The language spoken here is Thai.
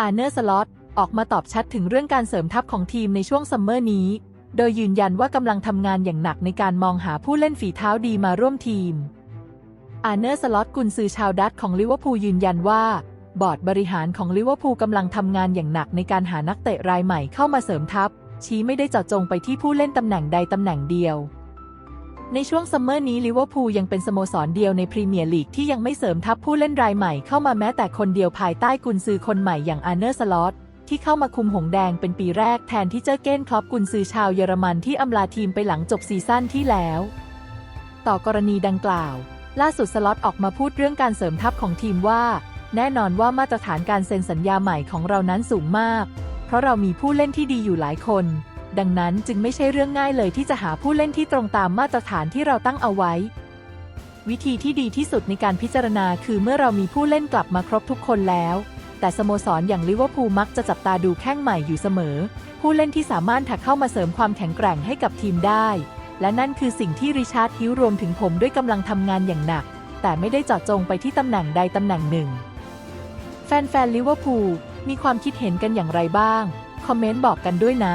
อาร์เนอร์สล็อตออกมาตอบชัดถึงเรื่องการเสริมทัพของทีมในช่วงซัมเมอร์นี้ โดยยืนยันว่ากำลังทำงานอย่างหนักในการมองหาผู้เล่นฝีเท้าดีมาร่วมทีม อาร์เนอร์สล็อตกุนซือชาวดัตช์ของลิเวอร์พูลยืนยันว่า บอร์ดบริหารของลิเวอร์พูลกำลังทำงานอย่างหนักในการหานักเตะรายใหม่เข้ามาเสริมทัพ ชี้ไม่ได้เจาะจงไปที่ผู้เล่นตำแหน่งใดตำแหน่งเดียว ในช่วงซัมเมอร์นี้ลิเวอร์พูลยังเป็นสโมสรเดียวในพรีเมียร์ลีกที่ยังไม่เสริมทัพผู้เล่นรายใหม่เข้ามาแม้แต่คนเดียวภายใต้กุนซือคนใหม่อย่างอาร์เนอร์สล็อตที่เข้ามาคุมหงแดงเป็นปีแรกแทนที่เจอเก้นคลอปกุนซือชาวเยอรมันที่อำลาทีมไปหลังจบซีซั่นที่แล้ว ต่อกรณีดังกล่าว ล่าสุดสล็อตออกมาพูดเรื่องการเสริมทัพของทีมว่า แน่นอนว่ามาตรฐานการเซ็นสัญญาใหม่ของเรานั้นสูงมาก เพราะเรามีผู้เล่นที่ดีอยู่หลายคน ดังนั้นจึงไม่ใช่เรื่องง่ายเลยที่จะหาผู้เล่นที่ตรงตามมาตรฐานที่เราตั้งเอาไว้ วิธีที่ดีที่สุดในการพิจารณาคือเมื่อเรามีผู้เล่นกลับมาครบทุกคนแล้ว แต่สโมสรอย่างลิเวอร์พูลมักจะจับตาดูแข้งใหม่อยู่เสมอ ผู้เล่นที่สามารถถักเข้ามาเสริมความแข็งแกร่งให้กับทีมได้ และนั่นคือสิ่งที่ริชาร์ดฮิวรวมถึงผมด้วยกำลังทำงานอย่างหนัก แต่ไม่ได้เจาะจงไปที่ตำแหน่งใดตำแหน่งหนึ่ง แฟนๆลิเวอร์พูลมีความคิดเห็นกันอย่างไรบ้าง คอมเมนต์บอกกันด้วยนะ